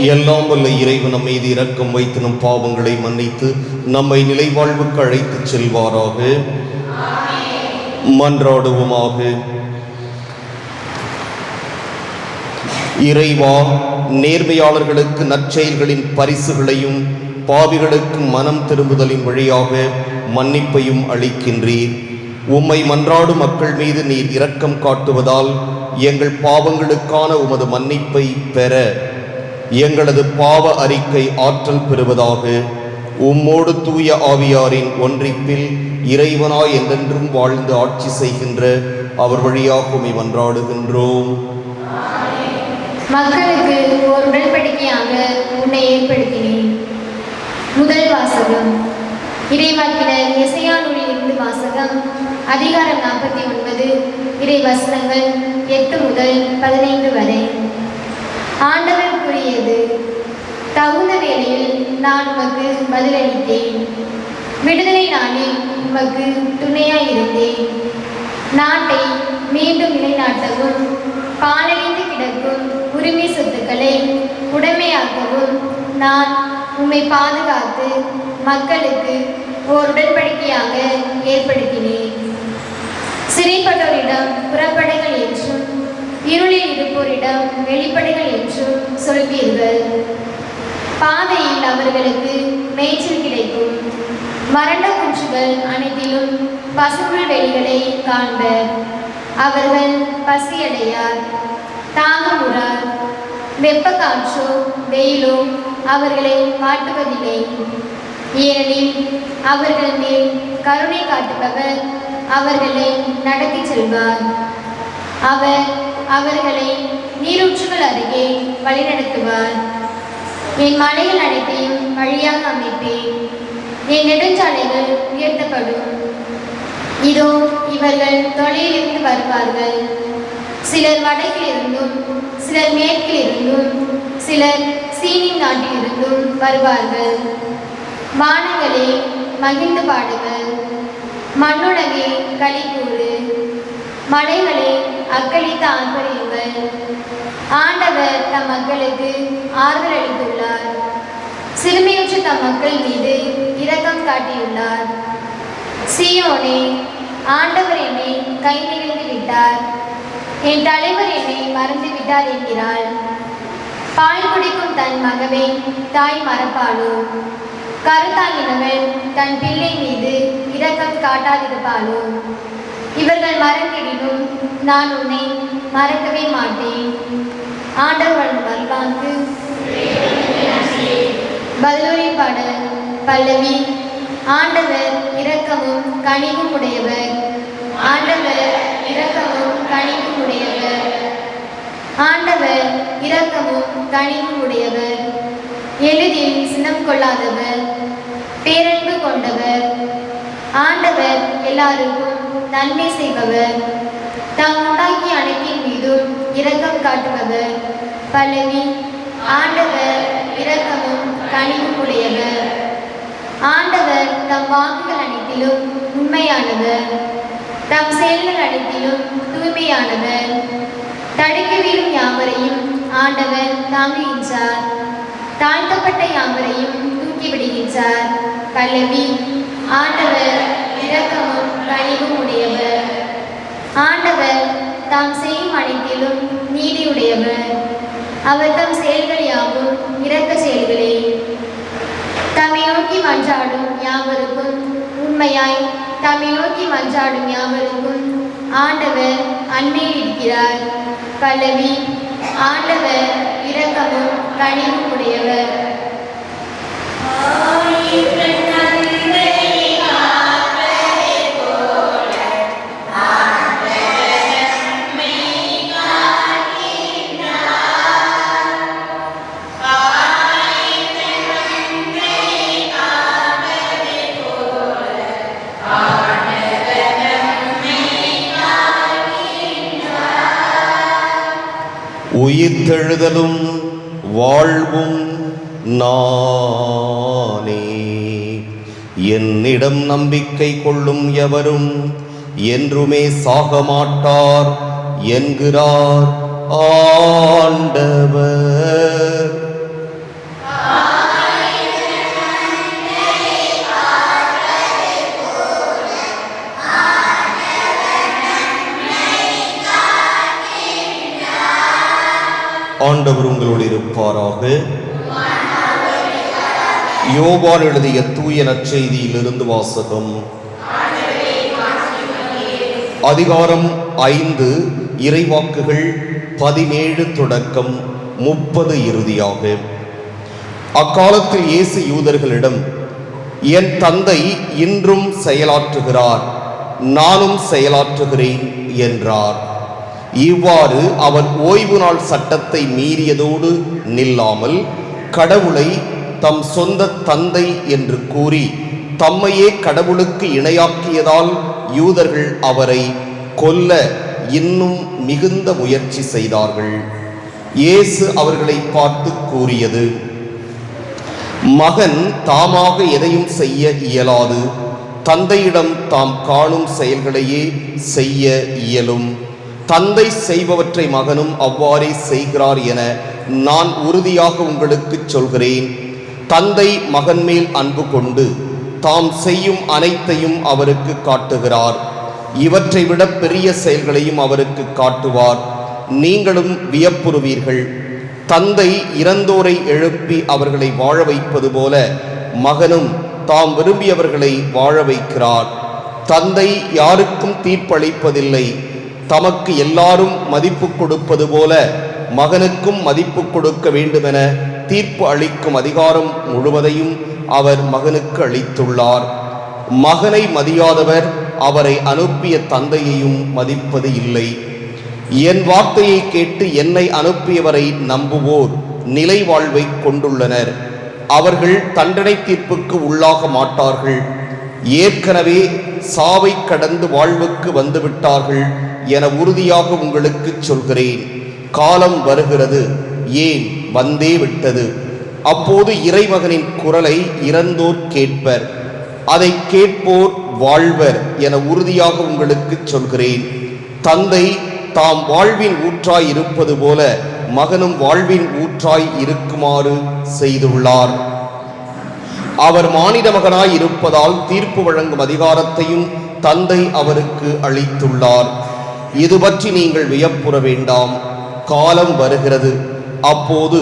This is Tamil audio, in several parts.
எல்லாம் வல்ல இறைவன் மீது இரக்கம் வைத்து நம் பாவங்களை மன்னித்து நம்மை நிலைவாழ்வுக்கு அழைத்துச் செல்வாராக. மன்றாடுவோமாக. இறைவா நேர்மையாளர்களுக்கு நற்செயல்களின் பரிசுகளையும் பாவிகளுக்கு மனம் திரும்புதலின் வழியாக மன்னிப்பையும் அளிக்கின்றீர். உம்மை மன்றாடும் மக்கள் மீது நீர் இரக்கம் காட்டுவதால் எங்கள் பாவங்களுக்கான உமது மன்னிப்பை பெற எங்களது பாவ அறிக்கை ஆற்றல் பெறுவதாக உம்மோடு தூய ஆவியாரின் ஒன்றிப்பில் இறைவனாய் என்றென்றும் வாழ்ந்து ஆட்சி செய்கின்ற அவர் வழியாக உம்மை மன்றாடுகின்றோம். மக்களுக்கு ஒரு உடன்படிக்கையாக உன்னை ஏற்படுத்தினேன். முதல் வாசகம். இறைவாக்கினர் எசையா வாசகம். அதிகாரம் நாற்பத்தி ஒன்பது. இறை வசனங்கள் எட்டு முதல் பதினைந்து வரை. ஆண்டவர் கூறியது தகுந்த வேளையில் நான் உமக்கு பதிலளித்தேன். விடுதலை நாளில் உமக்கு துணையாயிருந்தேன். நாட்டை மீண்டும் நிலைநாட்டவும் பாலடைந்து கிடக்கும் உரிமை சொத்துக்களை உடைமையாக்கவும் நான் உம்மை பாதுகாத்து மக்களுக்கு ஓர் உடன்படிக்கையாக ஏற்படுத்தினேன். சிறைப்பட்டோரிடம் புறப்படைகள் இருளில் இருப்போரிடம் வெளிப்படைகள் என்றும் சொல்வீர்கள். பாதையில் அவர்களுக்கு மேய்ச்சல் கிடைக்கும். வறண்ட குன்றுகள் அனைத்திலும் பசும்புல் வெளிகளை காண்பர் அவர்கள் பசியடையார். தாங்குகிறார் வெப்ப காற்றோ வெயிலோ அவர்களை வாட்டுவதில்லை ஏனெனில் அவர்கள் மேல் கருணை காட்டுபவர் அவர்களை நடத்தி செல்வார். அவர் அவர்களை நீரூற்றுகள் அருகே வழிநடத்துவார். என் மலைகள் அனைத்தையும் வழியாக அமைப்பேன். என் நெடுஞ்சாலைகள் உயர்த்தப்படும். இதோ இவர்கள் தொலையிலிருந்து வருவார்கள். சிலர் வடக்கிலிருந்தும் சிலர் மேற்கிலிருந்தும் சிலர் சீனின் நாட்டிலிருந்தும் வருவார்கள். வானங்களே மகிழ்ந்து பாடுங்கள் மண்ணுலகே களி கூறு மலைகளே அக்களித்து ஆர்ப்பரியுங்கள் ஆண்டவர் தம் மக்களுக்கு ஆறுதல் அளித்துள்ளார். சிறுமியுற்ற தம் மக்கள் மீது இரக்கம் காட்டியுள்ளார். சியோனே ஆண்டவர் என்னை கை நிகழ்ந்து விட்டார். என் தலைவர் என்னை மறந்து விட்டார் என்கிறாள். பால் குடிக்கும் தன் மகவே தாய் மறப்பாளோ? கருத்தாங்கினவள் தன் பிள்ளை மீது இரக்கம் காட்டாதிருப்பாளோ? இவர்கள் மறந்திடினும் நான் உன்னை மறக்கவே மாட்டேன். ஆண்டவர் வருவாங்கு பல்லூரி பாடல் பல்லவி. ஆண்டவர் இரக்கமும் கனிவும் உடையவர். ஆண்டவர் இரக்கமும் கனிவும் உடையவர். ஆண்டவர் இரக்கமும் கனிவும் உடையவர். எளிதில் சினம் கொள்ளாதவர். பேரன்பு கொண்டவர். ஆண்டவர் எல்லாருக்கும் நன்மை செய்பவர். தாம் உண்டாக்கிய அனைத்தின் மீதும் இரக்கம் காட்டுபவர். பல்லவி ஆண்டவர் இரக்கமும் கனிவும் உடையவர். ஆண்டவர் தம் வாக்குகள் அனைத்திலும் உண்மையானவர். தம் செயல்கள் அனைத்திலும் தூய்மையானவர். தடுக்க வீழும் யாவரையும் ஆண்டவர் தாங்குகின்றார். தாழ்த்தப்பட்ட யாவரையும் தூக்கிவிடுகின்றார் பல்லவி ஆண்டவர் இரக்கமும் ஆண்டவர் தாம் செய்யும் அனைத்திலும் நீதியுடையவர். அவர் தம் செயல்கள் யாவும் இறக்க செயல்களே. தம்மை நோக்கி மன்றாடும் யாவருக்கும் உண்மையாய் தம்மை நோக்கி மன்றாடும் யாவருக்கும் ஆண்டவர் அன்பில் இருக்கிறார். பல்லவி ஆண்டவர் இரக்கமும் கனிவும் உடையவர். உயிர்த்தெழுதலும் வாழ்வும் நானே. என்னிடம் நம்பிக்கை கொள்ளும் எவரும் என்றுமே சாக மாட்டார் என்கிறார் ஆண்டவர். ஆண்டவர் உங்களோடு இருப்பாராக. யோபால் எழுதிய தூய நற்செய்தியிலிருந்து வாசகம். அதிகாரம் ஐந்து இறைவாக்குகள் பதினேழு தொடக்கம் முப்பது இறுதியாக. அக்காலத்தில் இயேசு யூதர்களிடம் என் தந்தை இன்றும் செயலாற்றுகிறார் நானும் செயலாற்றுகிறேன் என்றார். இவ்வாறு அவன் ஓய்வு நாள் சட்டத்தை மீறியதோடு நில்லாமல் கடவுளை தம் சொந்த தந்தை என்று கூறி தம்மையே கடவுளுக்கு இணையாக்கியதால் யூதர்கள் அவரை கொல்ல இன்னும் மிகுந்த முயற்சி செய்தார்கள். இயேசு அவர்களை பார்த்து கூறியது மகன் தாமாக எதையும் செய்ய இயலாது. தந்தையிடம் தாம் காணும் செயல்களையே செய்ய இயலும். தந்தை செய்பவற்றை மகனும் அவ்வாறே செய்கிறார் என நான் உறுதியாக உங்களுக்கு சொல்கிறேன். தந்தை மகன் மேல் அன்பு கொண்டு தாம் செய்யும் அனைத்தையும் அவருக்கு காட்டுகிறார். இவற்றை விட பெரிய செயல்களையும் அவருக்கு காட்டுவார். நீங்களும் வியப்புறுவீர்கள். தந்தை இறந்தோரை எழுப்பி அவர்களை வாழ வைப்பது போல மகனும் தாம் விரும்பியவர்களை வாழ வைக்கிறார். தந்தை யாருக்கும் தீர்ப்பளிப்பதில்லை. தமக்கு எல்லாரும் மதிப்பு கொடுப்பது போல மகனுக்கும் மதிப்பு கொடுக்க வேண்டுமென தீர்ப்பு அளிக்கும் அதிகாரம் முழுவதையும் அவர் மகனுக்கு அளித்துள்ளார். மகனை மதியாதவர் அவரை அனுப்பிய தந்தையையும் மதிப்பது இல்லை. என் வார்த்தையை கேட்டு என்னை அனுப்பியவரை நம்புவோர் நிலை வாழ்வை கொண்டுள்ளனர். அவர்கள் தண்டனை தீர்ப்புக்கு உள்ளாக மாட்டார்கள். ஏற்கனவே சாவை கடந்து வாழ்வுக்கு வந்துவிட்டார்கள். என உறுதியாக உங்களுக்கு சொல்கிறேன். காலம் வருகிறது ஏன் வந்தே விட்டது. அப்போது இறைமகனின் குரலை இறந்தோர் கேட்பர் அதை கேட்போர் வாழ்வர் என உறுதியாக உங்களுக்கு சொல்கிறேன். தந்தை தாம் வாழ்வின் ஊற்றாய் இருப்பது போல மகனும் வாழ்வின் ஊற்றாய் இருக்குமாறு செய்துள்ளார். அவர் மானிட மகனாய் இருப்பதால் தீர்ப்பு வழங்கும் அதிகாரத்தையும் தந்தை அவருக்கு அளித்துள்ளார். இது பற்றி நீங்கள் வியப்புற வேண்டாம். காலம் வருகிறது. அப்போது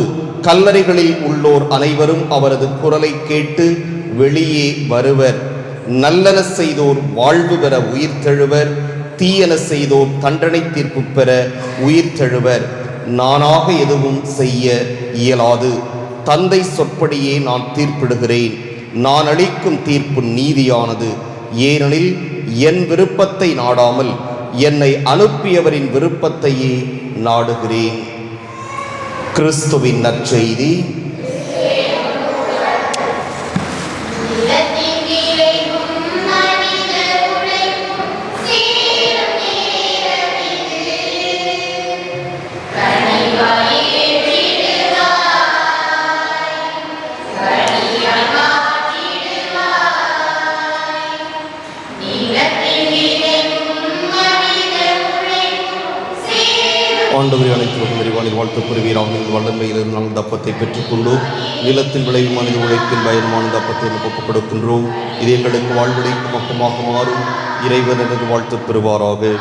கல்லறைகளில் உள்ளோர் அனைவரும் அவரது குரலை கேட்டு வெளியே வருவர். நல்லன செய்தோர் வாழ்வு பெற உயிர்த்தெழுவர் தீயன செய்தோர் தண்டனை தீர்ப்பு பெற உயிர்த்தெழுவர் நானாக எதுவும் செய்ய இயலாது. தந்தை சொற்படியே நான் தீர்ப்பிடுகிறேன். நான் அளிக்கும் தீர்ப்பு நீதியானது. ஏனெனில் என் விருப்பத்தை நாடாமல் என்னை அனுப்பியவரின் விருப்பத்தையே நாடுகிறேன். கிறிஸ்துவின் நற்செய்தி. ஆண்டவரை அனைத்து விரிவானில் வாழ்த்து பெறுவீராக வல்லமையிலிருந்து நாங்கள் தப்பத்தை பெற்றுக்கொண்டோம் நிலத்தில் விளையும் மனித உழைப்பின் பயணமான தப்பத்தை நமக்கு ஒப்புக் கொடுக்கின்றோம் இது எங்களுக்கு வாழ்வடைக்கும் அப்பமாக மாறும். இறைவன் எனக்கு வாழ்த்து பெறுவாராக.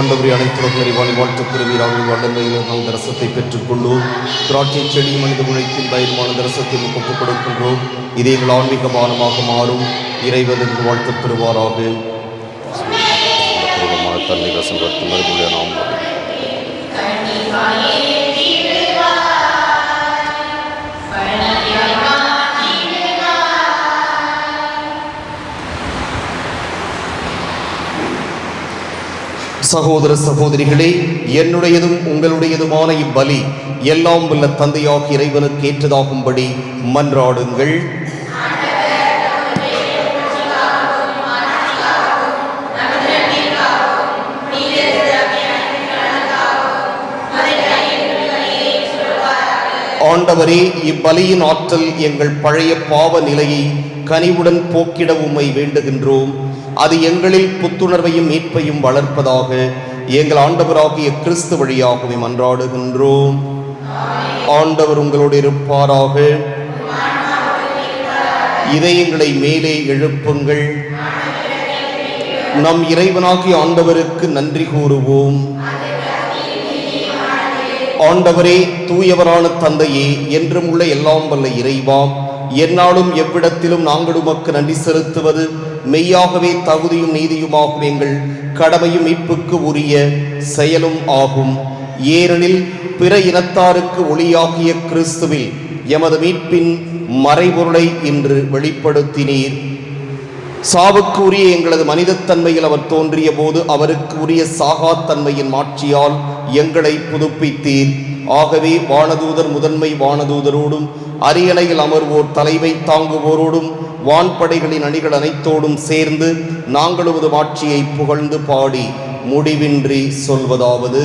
ஆண்டவரை அனைத்துலக நிறைவாணி வாழ்த்துப் பெறுவீராக வல்லமையில் நாம் தரசத்தை பெற்றுக்கொள்ளும் திராட்சை செடி மனித உழைப்பின் பயிர்மான தரசத்தை ஒப்புக் கொடுக்கின்றோம். இதை எங்கள் ஆன்மீக பானமாக மாறும். இறைவனுக்கு வாழ்த்து பெறுவாராக. தன்னை ரசம் சகோதர சகோதரிகளே என்னுடையதும் உங்களுடையதுமான இப்பலி எல்லாம் உள்ள தந்தையாக இறைவனுக்கு ஏற்றதாகும்படி மன்றாடுங்கள். ஆண்டவரே இப்பலியின் ஆற்றல் எங்கள் பழைய பாவ நிலையை கனிவுடன் போக்கிட உம்மை வேண்டுகின்றோம். அது எங்களில் புத்துணர்வையும் மீட்பையும் வளர்ப்பதாக எங்கள் ஆண்டவராகிய கிறிஸ்து வழியாகவே மன்றாடுகின்றோம். ஆண்டவர் உங்களோடு இருப்பாராக. இதயங்களை மேலே எழுப்புங்கள். நம் இறைவனாகிய ஆண்டவருக்கு நன்றி கூறுவோம். ஆண்டவரே தூயவரான தந்தையே என்றும் உள்ள எல்லாம் வல்ல இறைவாம் எந்நாளும் எவ்விடத்திலும் நாங்கள் உமக்கு நன்றி செலுத்துவது. மெய்யாகவே தகுதியும் நீதியுமாகும் எங்கள் கடமையும் மீட்புக்கு உரிய செயலும் ஆகும். ஏனெனில் பிற இனத்தாருக்கு ஒளியாகிய கிறிஸ்துவில் எமது மீட்பின் மறைபொருளை இன்று வெளிப்படுத்தினீர். சாவுக்கு உரிய எங்களது மனிதத்தன்மையில் அவர் தோன்றிய போது அவருக்கு உரிய சாகாத்தன்மையின் மாட்சியால் எங்களை புதுப்பித்தீர். ஆகவே வானதூதர் முதன்மை வானதூதரோடும் அரியணையில் அமர்வோர் தலைமை தாங்குவோரோடும் வான்படைகளின் அணிகள் அனைத்தோடும் சேர்ந்து நாங்களுமது ஆட்சியை புகழ்ந்து பாடி முடிவின்றி சொல்வதாவது.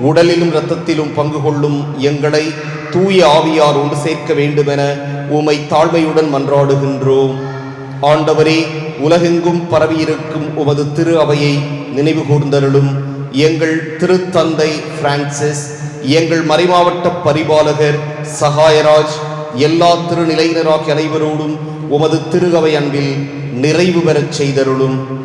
உடலிலும் இரத்தத்திலும் பங்கு கொள்ளும் எங்களை தூய ஆவியார் ஒன்று சேர்க்க வேண்டுமென உமை தாழ்மையுடன் மன்றாடுகின்றோம். ஆண்டவரே உலகெங்கும் பரவியிருக்கும் உமது திரு அவையை நினைவு கூர்ந்தருளும். எங்கள் திருத்தந்தை பிரான்சிஸ் எங்கள் மறைமாவட்ட பரிபாலகர் சகாயராஜ் எல்லா திருநிலையினராகிய அனைவரோடும் உமது திரு அவை அன்பில் நிறைவு பெறச் செய்தருளும்.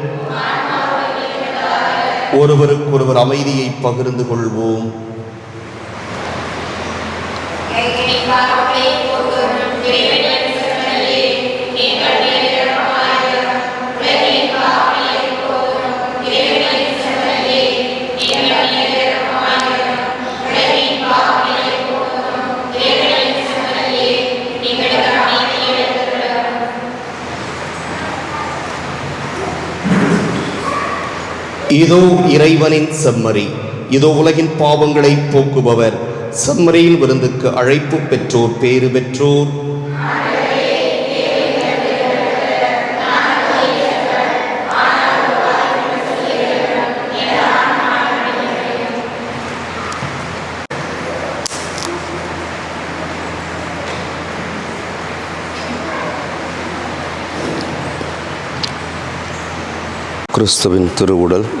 ஒருவருக்கொருவர் அமைதியை பகிர்ந்து கொள்வோம். இதோ இறைவனின் செம்மறி. இதோ உலகின் பாவங்களை போக்குபவர். செம்மறியின் விருந்துக்கு அழைப்பு பெற்றோர் பேறு பெற்றோர். கிறிஸ்துவின் திருவுடல்.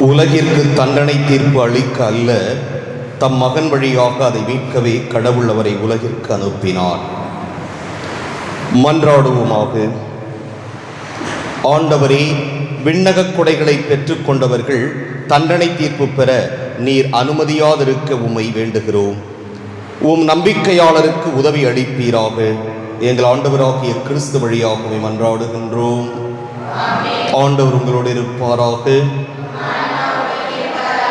உலகிற்கு தண்டனை தீர்ப்பு அளிக்க அல்ல தம் மகன் வழியாக அதை மீட்கவே கடவுள் அவரை உலகிற்கு அனுப்பினார் மன்றாடுவோமாக. ஆண்டவரே விண்ணகக் கொடைகளை பெற்றுக்கொண்டவர்கள் தண்டனை தீர்ப்பு பெற நீர் அனுமதியாதிருக்க உம்மை வேண்டுகிறோம். உம் நம்பிக்கையாளருக்கு உதவி அளிப்பீராக. எங்கள் ஆண்டவராகிய கிறிஸ்து வழியாகவே மன்றாடுகின்றோம். ஆண்டவர் உங்களோடு இருப்பாராக.